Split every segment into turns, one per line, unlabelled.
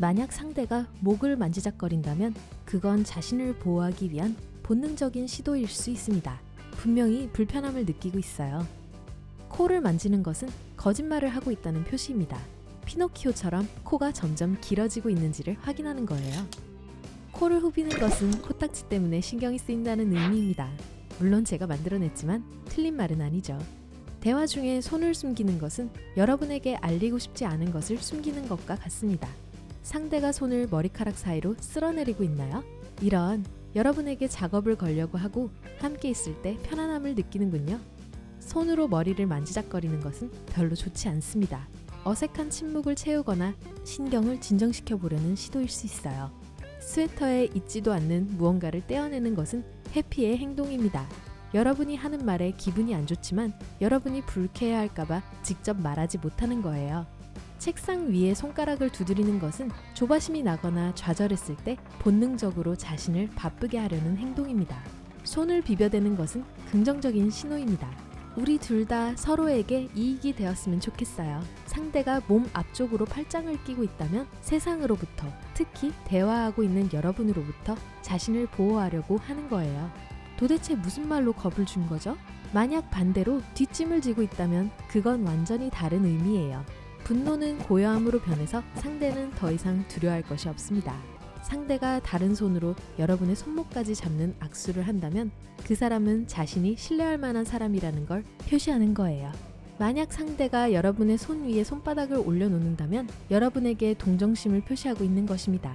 만약 상대가 목을 만지작거린다면 그건 자신을 보호하기 위한 본능적인 시도일 수 있습니다. 분명히 불편함을 느끼고 있어요. 코를 만지는 것은 거짓말을 하고 있다는 표시입니다. 피노키오처럼 코가 점점 길어지고 있는지를 확인하는 거예요. 코를 후비는 것은 코딱지 때문에 신경이 쓰인다는 의미입니다. 물론 제가 만들어냈지만 틀린 말은 아니죠. 대화 중에 손을 숨기는 것은 여러분에게 알리고 싶지 않은 것을 숨기는 것과 같습니다. 상대가 손을 머리카락 사이로 쓸어내리고 있나요? 이런 여러분에게 작업을 걸려고 하고 함께 있을 때 편안함을 느끼는군요. 손으로 머리를 만지작거리는 것은 별로 좋지 않습니다. 어색한 침묵을 채우거나 신경을 진정시켜 보려는 시도일 수 있어요. 스웨터에 있지도 않는 무언가를 떼어내는 것은 해피의 행동입니다. 여러분이 하는 말에 기분이 안 좋지만 여러분이 불쾌해할까봐 직접 말하지 못하는 거예요. 책상 위에 손가락을 두드리는 것은 조바심이 나거나 좌절했을 때 본능적으로 자신을 바쁘게 하려는 행동입니다. 손을 비벼대는 것은 긍정적인 신호입니다. 우리 둘 다 서로에게 이익이 되었으면 좋겠어요. 상대가 몸 앞쪽으로 팔짱을 끼고 있다면 세상으로부터, 특히 대화하고 있는 여러분으로부터 자신을 보호하려고 하는 거예요. 도대체 무슨 말로 겁을 준 거죠? 만약 반대로 뒷짐을 지고 있다면 그건 완전히 다른 의미예요. 분노는 고요함으로 변해서 상대는 더 이상 두려워할 것이 없습니다. 상대가 다른 손으로 여러분의 손목까지 잡는 악수를 한다면 그 사람은 자신이 신뢰할 만한 사람이라는 걸 표시하는 거예요. 만약 상대가 여러분의 손 위에 손바닥을 올려놓는다면 여러분에게 동정심을 표시하고 있는 것입니다.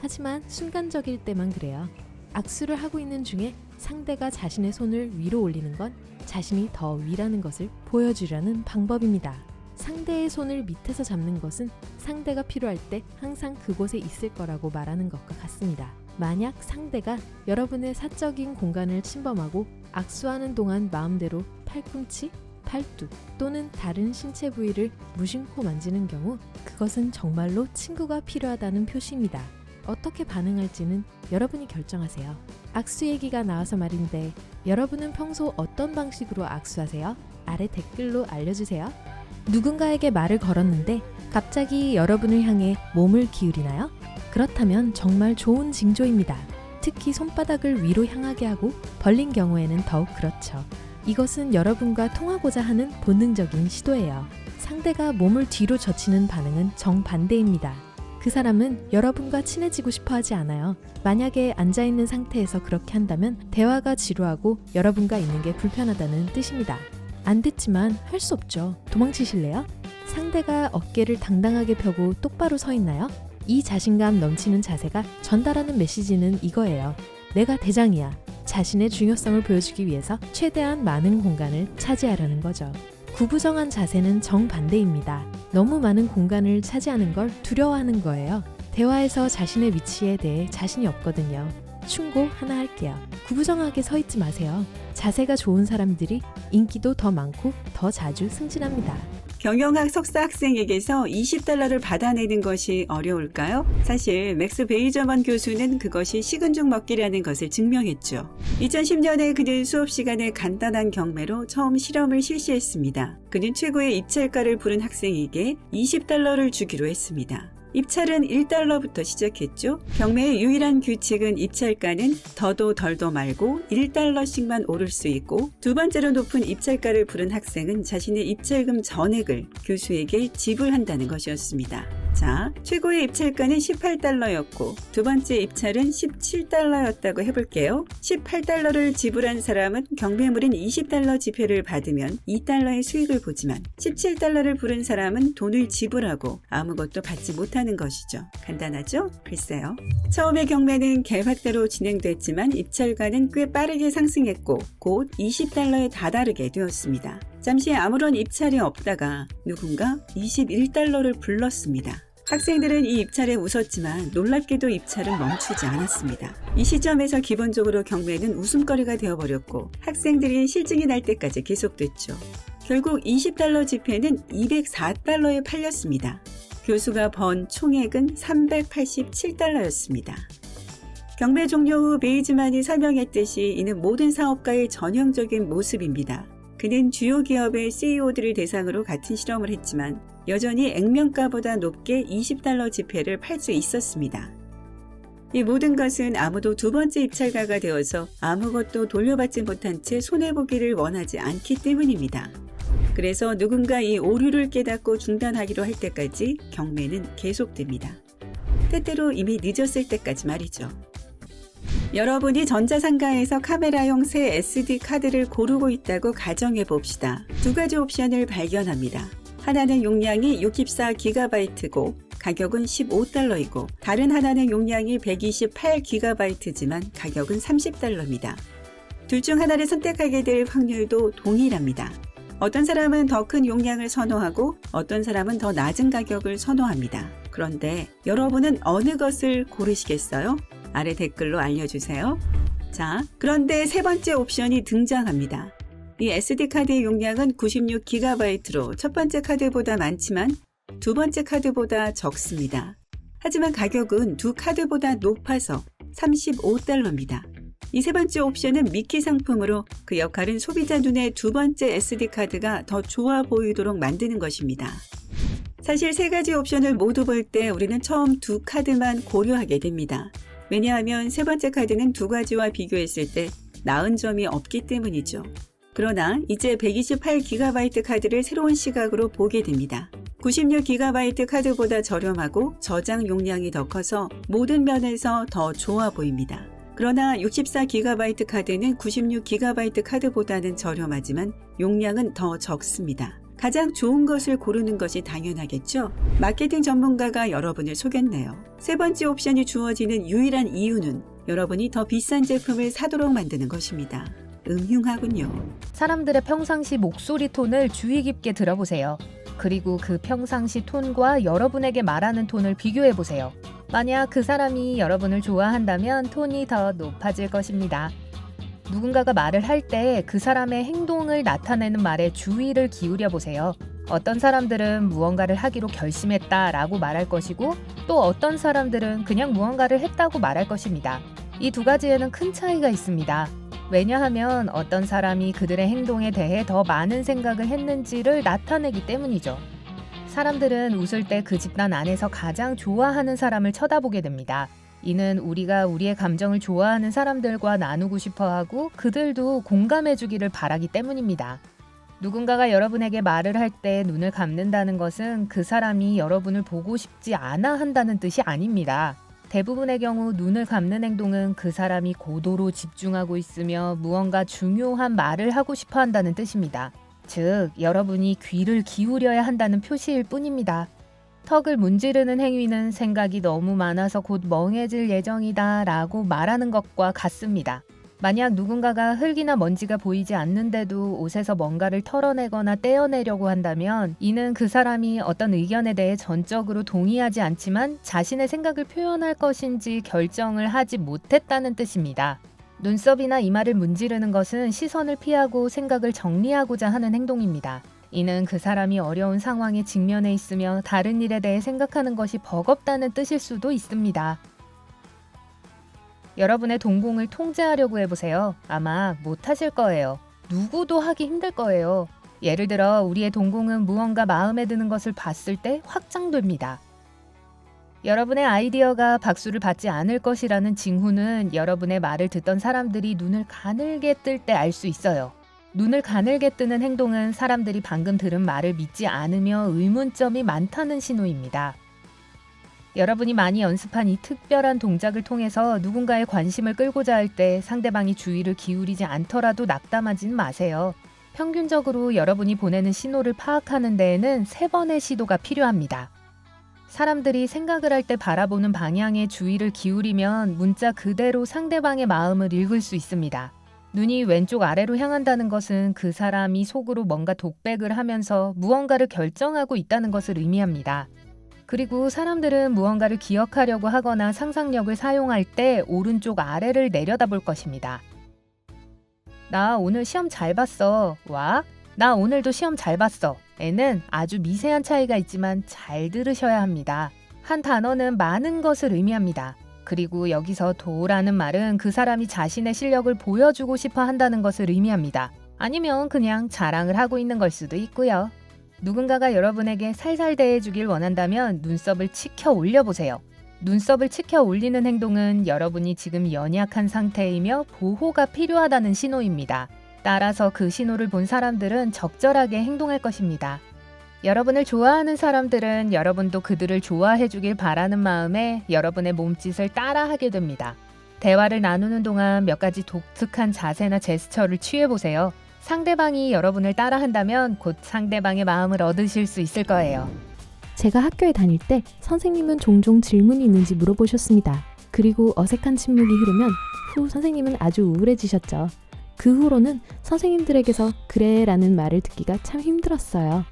하지만 순간적일 때만 그래요. 악수를 하고 있는 중에 상대가 자신의 손을 위로 올리는 건 자신이 더 위라는 것을 보여주려는 방법입니다. 상대의 손을 밑에서 잡는 것은 상대가 필요할 때 항상 그곳에 있을 거라고 말하는 것과 같습니다. 만약 상대가 여러분의 사적인 공간을 침범하고 악수하는 동안 마음대로 팔꿈치, 팔뚝 또는 다른 신체 부위를 무심코 만지는 경우 그것은 정말로 친구가 필요하다는 표시입니다. 어떻게 반응할지는 여러분이 결정하세요. 악수 얘기가 나와서 말인데 여러분은 평소 어떤 방식으로 악수하세요? 아래 댓글로 알려주세요. 누군가에게 말을 걸었는데 갑자기 여러분을 향해 몸을 기울이나요? 그렇다면 정말 좋은 징조입니다. 특히 손바닥을 위로 향하게 하고 벌린 경우에는 더욱 그렇죠. 이것은 여러분과 통하고자 하는 본능적인 시도예요. 상대가 몸을 뒤로 젖히는 반응은 정반대입니다. 그 사람은 여러분과 친해지고 싶어 하지 않아요. 만약에 앉아있는 상태에서 그렇게 한다면 대화가 지루하고 여러분과 있는 게 불편하다는 뜻입니다. 안 됐지만 할 수 없죠. 도망치실래요? 상대가 어깨를 당당하게 펴고 똑바로 서 있나요? 이 자신감 넘치는 자세가 전달하는 메시지는 이거예요. 내가 대장이야. 자신의 중요성을 보여주기 위해서 최대한 많은 공간을 차지하려는 거죠. 구부정한 자세는 정반대입니다. 너무 많은 공간을 차지하는 걸 두려워하는 거예요. 대화에서 자신의 위치에 대해 자신이 없거든요. 충고 하나 할게요. 구부정하게 서 있지 마세요. 자세가 좋은 사람들이 인기도 더 많고 더 자주 승진합니다.
경영학 석사 학생에게서 20달러를 받아내는 것이 어려울까요? 사실 맥스 베이저먼 교수는 그것이 식은 죽 먹기라는 것을 증명했죠. 2010년에 그는 수업 시간에 간단한 경매로 처음 실험을 실시했습니다. 그는 최고의 입찰가를 부른 학생에게 20달러를 주기로 했습니다. 입찰은 1달러부터 시작했죠. 경매의 유일한 규칙은 입찰가는 더도 덜도 말고 1달러씩만 오를 수 있고 두 번째로 높은 입찰가를 부른 학생은 자신의 입찰금 전액을 교수에게 지불한다는 것이었습니다. 자, 최고의 입찰가는 18달러였고 두 번째 입찰은 17달러였다고 해볼게요. 18달러를 지불한 사람은 경매물인 20달러 지폐를 받으면 2달러의 수익을 보지만 17달러를 부른 사람은 돈을 지불하고 아무것도 받지 못하는 것이죠. 간단하죠? 글쎄요. 처음에 경매는 계획대로 진행됐지만 입찰가는 꽤 빠르게 상승했고 곧 20달러에 다다르게 되었습니다. 잠시 아무런 입찰이 없다가 누군가 21달러를 불렀습니다. 학생들은 이 입찰에 웃었지만 놀랍게도 입찰은 멈추지 않았습니다. 이 시점에서 기본적으로 경매는 웃음거리가 되어버렸고 학생들이 실증이 날 때까지 계속됐죠. 결국 20달러 지폐는 204달러에 팔렸습니다. 교수가 번 총액은 387달러였습니다. 경매 종료 후 베이즈만이 설명했듯이 이는 모든 사업가의 전형적인 모습입니다. 그는 주요 기업의 CEO들을 대상으로 같은 실험을 했지만 여전히 액면가보다 높게 20달러 지폐를 팔 수 있었습니다. 이 모든 것은 아무도 두 번째 입찰가가 되어서 아무것도 돌려받지 못한 채 손해보기를 원하지 않기 때문입니다. 그래서 누군가 이 오류를 깨닫고 중단하기로 할 때까지 경매는 계속됩니다. 때때로 이미 늦었을 때까지 말이죠. 여러분이 전자상가에서 카메라용 새 SD 카드를 고르고 있다고 가정해 봅시다. 두 가지 옵션을 발견합니다. 하나는 용량이 64GB고 가격은 15달러이고 다른 하나는 용량이 128GB지만 가격은 30달러입니다. 둘 중 하나를 선택하게 될 확률도 동일합니다. 어떤 사람은 더 큰 용량을 선호하고 어떤 사람은 더 낮은 가격을 선호합니다. 그런데 여러분은 어느 것을 고르시겠어요? 아래 댓글로 알려주세요. 자, 그런데 세 번째 옵션이 등장합니다. 이 SD카드의 용량은 96GB로 첫 번째 카드보다 많지만 두 번째 카드보다 적습니다. 하지만 가격은 두 카드보다 높아서 35달러입니다. 이 세 번째 옵션은 미키 상품으로 그 역할은 소비자 눈에 두 번째 SD카드가 더 좋아 보이도록 만드는 것입니다. 사실 세 가지 옵션을 모두 볼 때 우리는 처음 두 카드만 고려하게 됩니다. 왜냐하면 세 번째 카드는 두 가지와 비교했을 때 나은 점이 없기 때문이죠. 그러나 이제 128GB 카드를 새로운 시각으로 보게 됩니다. 96GB 카드보다 저렴하고 저장 용량이 더 커서 모든 면에서 더 좋아 보입니다. 그러나 64GB 카드는 96GB 카드보다는 저렴하지만 용량은 더 적습니다. 가장 좋은 것을 고르는 것이 당연하겠죠? 마케팅 전문가가 여러분을 속였네요. 세 번째 옵션이 주어지는 유일한 이유는 여러분이 더 비싼 제품을 사도록 만드는 것입니다. 음흉하군요.
사람들의 평상시 목소리 톤을 주의 깊게 들어보세요. 그리고 그 평상시 톤과 여러분에게 말하는 톤을 비교해 보세요. 만약 그 사람이 여러분을 좋아한다면 톤이 더 높아질 것입니다. 누군가가 말을 할 때 그 사람의 행동을 나타내는 말에 주의를 기울여 보세요. 어떤 사람들은 무언가를 하기로 결심했다 라고 말할 것이고 또 어떤 사람들은 그냥 무언가를 했다고 말할 것입니다. 이 두 가지에는 큰 차이가 있습니다. 왜냐하면 어떤 사람이 그들의 행동에 대해 더 많은 생각을 했는지를 나타내기 때문이죠. 사람들은 웃을 때 그 집단 안에서 가장 좋아하는 사람을 쳐다보게 됩니다. 이는 우리가 우리의 감정을 좋아하는 사람들과 나누고 싶어 하고 그들도 공감해 주기를 바라기 때문입니다. 누군가가 여러분에게 말을 할 때 눈을 감는다는 것은 그 사람이 여러분을 보고 싶지 않아 한다는 뜻이 아닙니다. 대부분의 경우 눈을 감는 행동은 그 사람이 고도로 집중하고 있으며 무언가 중요한 말을 하고 싶어 한다는 뜻입니다. 즉, 여러분이 귀를 기울여야 한다는 표시일 뿐입니다. 턱을 문지르는 행위는 생각이 너무 많아서 곧 멍해질 예정이다 라고 말하는 것과 같습니다. 만약 누군가가 흙이나 먼지가 보이지 않는데도 옷에서 뭔가를 털어내거나 떼어내려고 한다면 이는 그 사람이 어떤 의견에 대해 전적으로 동의하지 않지만 자신의 생각을 표현할 것인지 결정을 하지 못했다는 뜻입니다. 눈썹이나 이마를 문지르는 것은 시선을 피하고 생각을 정리하고자 하는 행동입니다. 이는 그 사람이 어려운 상황에 직면해 있으며 다른 일에 대해 생각하는 것이 버겁다는 뜻일 수도 있습니다. 여러분의 동공을 통제하려고 해보세요. 아마 못하실 거예요. 누구도 하기 힘들 거예요. 예를 들어 우리의 동공은 무언가 마음에 드는 것을 봤을 때 확장됩니다. 여러분의 아이디어가 박수를 받지 않을 것이라는 징후는 여러분의 말을 듣던 사람들이 눈을 가늘게 뜰 때 알 수 있어요. 눈을 가늘게 뜨는 행동은 사람들이 방금 들은 말을 믿지 않으며 의문점이 많다는 신호입니다. 여러분이 많이 연습한 이 특별한 동작을 통해서 누군가의 관심을 끌고자 할 때 상대방이 주의를 기울이지 않더라도 낙담하진 마세요. 평균적으로 여러분이 보내는 신호를 파악하는 데에는 세 번의 시도가 필요합니다. 사람들이 생각을 할 때 바라보는 방향에 주의를 기울이면 문자 그대로 상대방의 마음을 읽을 수 있습니다. 눈이 왼쪽 아래로 향한다는 것은 그 사람이 속으로 뭔가 독백을 하면서 무언가를 결정하고 있다는 것을 의미합니다. 그리고 사람들은 무언가를 기억하려고 하거나 상상력을 사용할 때 오른쪽 아래를 내려다볼 것입니다. 나 오늘 시험 잘 봤어. 와. 나 오늘도 시험 잘 봤어. 에는 아주 미세한 차이가 있지만 잘 들으셔야 합니다. 한 단어는 많은 것을 의미합니다. 그리고 여기서 도라는 말은 그 사람이 자신의 실력을 보여주고 싶어 한다는 것을 의미합니다. 아니면 그냥 자랑을 하고 있는 걸 수도 있고요. 누군가가 여러분에게 살살 대해주길 원한다면 눈썹을 치켜 올려보세요. 눈썹을 치켜 올리는 행동은 여러분이 지금 연약한 상태이며 보호가 필요하다는 신호입니다. 따라서 그 신호를 본 사람들은 적절하게 행동할 것입니다. 여러분을 좋아하는 사람들은 여러분도 그들을 좋아해 주길 바라는 마음에 여러분의 몸짓을 따라하게 됩니다. 대화를 나누는 동안 몇 가지 독특한 자세나 제스처를 취해 보세요. 상대방이 여러분을 따라한다면 곧 상대방의 마음을 얻으실 수 있을 거예요.
제가 학교에 다닐 때 선생님은 종종 질문이 있는지 물어보셨습니다. 그리고 어색한 침묵이 흐르면 후 선생님은 아주 우울해지셨죠. 그 후로는 선생님들에게서 그래 라는 말을 듣기가 참 힘들었어요.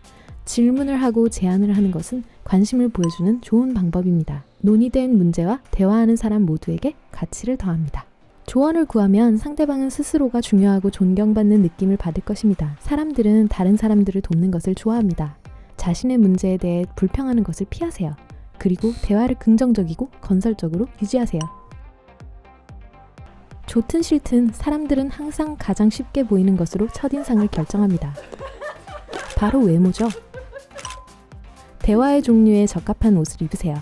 질문을 하고 제안을 하는 것은 관심을 보여주는 좋은 방법입니다. 논의된 문제와 대화하는 사람 모두에게 가치를 더합니다. 조언을 구하면 상대방은 스스로가 중요하고 존경받는 느낌을 받을 것입니다. 사람들은 다른 사람들을 돕는 것을 좋아합니다. 자신의 문제에 대해 불평하는 것을 피하세요. 그리고 대화를 긍정적이고 건설적으로 유지하세요. 좋든 싫든 사람들은 항상 가장 쉽게 보이는 것으로 첫인상을 결정합니다. 바로 외모죠. 대화의 종류에 적합한 옷을 입으세요.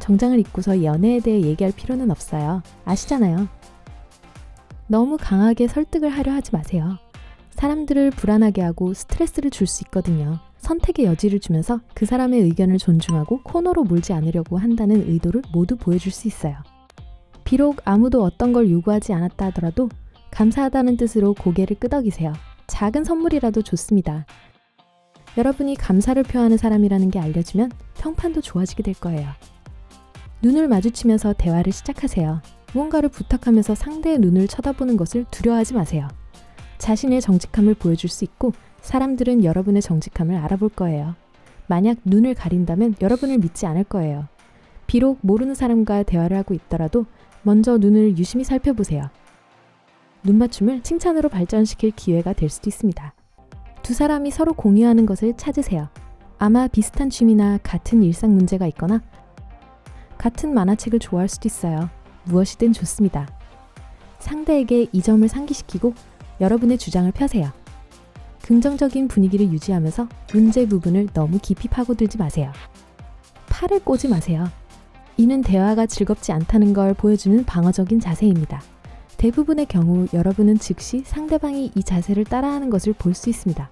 정장을 입고서 연애에 대해 얘기할 필요는 없어요. 아시잖아요. 너무 강하게 설득을 하려 하지 마세요. 사람들을 불안하게 하고 스트레스를 줄 수 있거든요. 선택의 여지를 주면서 그 사람의 의견을 존중하고 코너로 몰지 않으려고 한다는 의도를 모두 보여줄 수 있어요. 비록 아무도 어떤 걸 요구하지 않았다 하더라도 감사하다는 뜻으로 고개를 끄덕이세요. 작은 선물이라도 좋습니다. 여러분이 감사를 표하는 사람이라는 게 알려지면 평판도 좋아지게 될 거예요. 눈을 마주치면서 대화를 시작하세요. 무언가를 부탁하면서 상대의 눈을 쳐다보는 것을 두려워하지 마세요. 자신의 정직함을 보여줄 수 있고 사람들은 여러분의 정직함을 알아볼 거예요. 만약 눈을 가린다면 여러분을 믿지 않을 거예요. 비록 모르는 사람과 대화를 하고 있더라도 먼저 눈을 유심히 살펴보세요. 눈맞춤을 칭찬으로 발전시킬 기회가 될 수도 있습니다. 두 사람이 서로 공유하는 것을 찾으세요. 아마 비슷한 취미나 같은 일상 문제가 있거나 같은 만화책을 좋아할 수도 있어요. 무엇이든 좋습니다. 상대에게 이 점을 상기시키고 여러분의 주장을 펴세요. 긍정적인 분위기를 유지하면서 문제 부분을 너무 깊이 파고들지 마세요. 팔을 꼬지 마세요. 이는 대화가 즐겁지 않다는 걸 보여주는 방어적인 자세입니다. 대부분의 경우 여러분은 즉시 상대방이 이 자세를 따라하는 것을 볼 수 있습니다.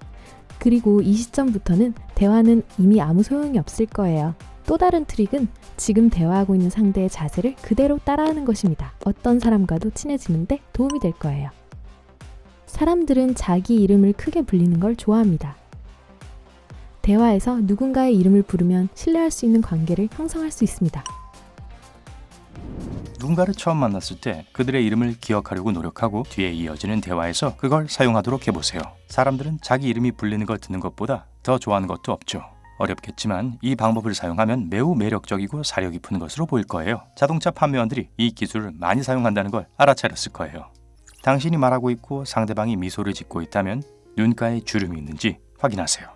그리고 이 시점부터는 대화는 이미 아무 소용이 없을 거예요. 또 다른 트릭은 지금 대화하고 있는 상대의 자세를 그대로 따라하는 것입니다. 어떤 사람과도 친해지는데 도움이 될 거예요. 사람들은 자기 이름을 크게 불리는 걸 좋아합니다. 대화에서 누군가의 이름을 부르면 신뢰할 수 있는 관계를 형성할 수 있습니다.
누군가를 처음 만났을 때 그들의 이름을 기억하려고 노력하고 뒤에 이어지는 대화에서 그걸 사용하도록 해보세요. 사람들은 자기 이름이 불리는 걸 듣는 것보다 더 좋아하는 것도 없죠. 어렵겠지만 이 방법을 사용하면 매우 매력적이고 사려 깊은 것으로 보일 거예요. 자동차 판매원들이 이 기술을 많이 사용한다는 걸 알아차렸을 거예요. 당신이 말하고 있고 상대방이 미소를 짓고 있다면 눈가에 주름이 있는지 확인하세요.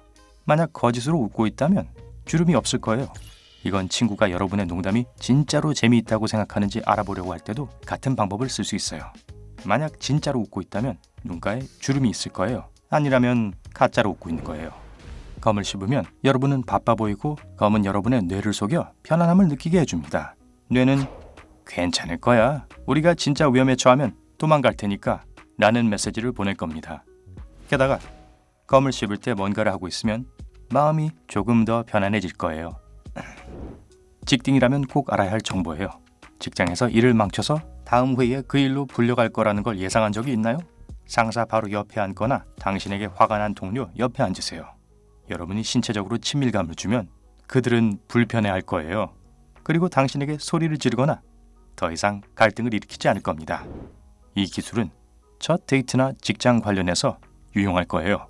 만약 거짓으로 웃고 있다면 주름이 없을 거예요. 이건 친구가 여러분의 농담이 진짜로 재미있다고 생각하는지 알아보려고 할 때도 같은 방법을 쓸 수 있어요. 만약 진짜로 웃고 있다면 눈가에 주름이 있을 거예요. 아니라면 가짜로 웃고 있는 거예요. 검을 씹으면 여러분은 바빠 보이고 검은 여러분의 뇌를 속여 편안함을 느끼게 해줍니다. 뇌는 괜찮을 거야. 우리가 진짜 위험에 처하면 도망갈 테니까 라는 메시지를 보낼 겁니다. 게다가 검을 씹을 때 뭔가를 하고 있으면 마음이 조금 더 편안해질 거예요. 직딩이라면 꼭 알아야 할 정보예요. 직장에서 일을 망쳐서 다음 회의에 그 일로 불려갈 거라는 걸 예상한 적이 있나요? 상사 바로 옆에 앉거나 당신에게 화가 난 동료 옆에 앉으세요. 여러분이 신체적으로 친밀감을 주면 그들은 불편해할 거예요. 그리고 당신에게 소리를 지르거나 더 이상 갈등을 일으키지 않을 겁니다. 이 기술은 첫 데이트나 직장 관련해서 유용할 거예요.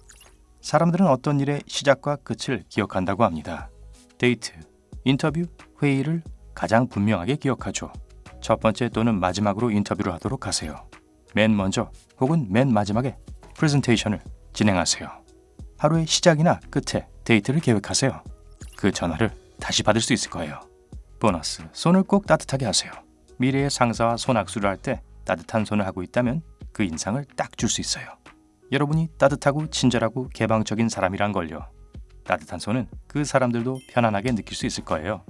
사람들은 어떤 일의 시작과 끝을 기억한다고 합니다. 데이트, 인터뷰, 회의를 가장 분명하게 기억하죠. 첫 번째 또는 마지막으로 인터뷰를 하도록 하세요. 맨 먼저 혹은 맨 마지막에 프레젠테이션을 진행하세요. 하루의 시작이나 끝에 데이트를 계획하세요. 그 전화를 다시 받을 수 있을 거예요. 보너스, 손을 꼭 따뜻하게 하세요. 미래의 상사와 손악수를 할 때 따뜻한 손을 하고 있다면 그 인상을 딱 줄 수 있어요. 여러분이 따뜻하고 친절하고 개방적인 사람이란 걸요. 따뜻한 손은 그 사람들도 편안하게 느낄 수 있을 거예요.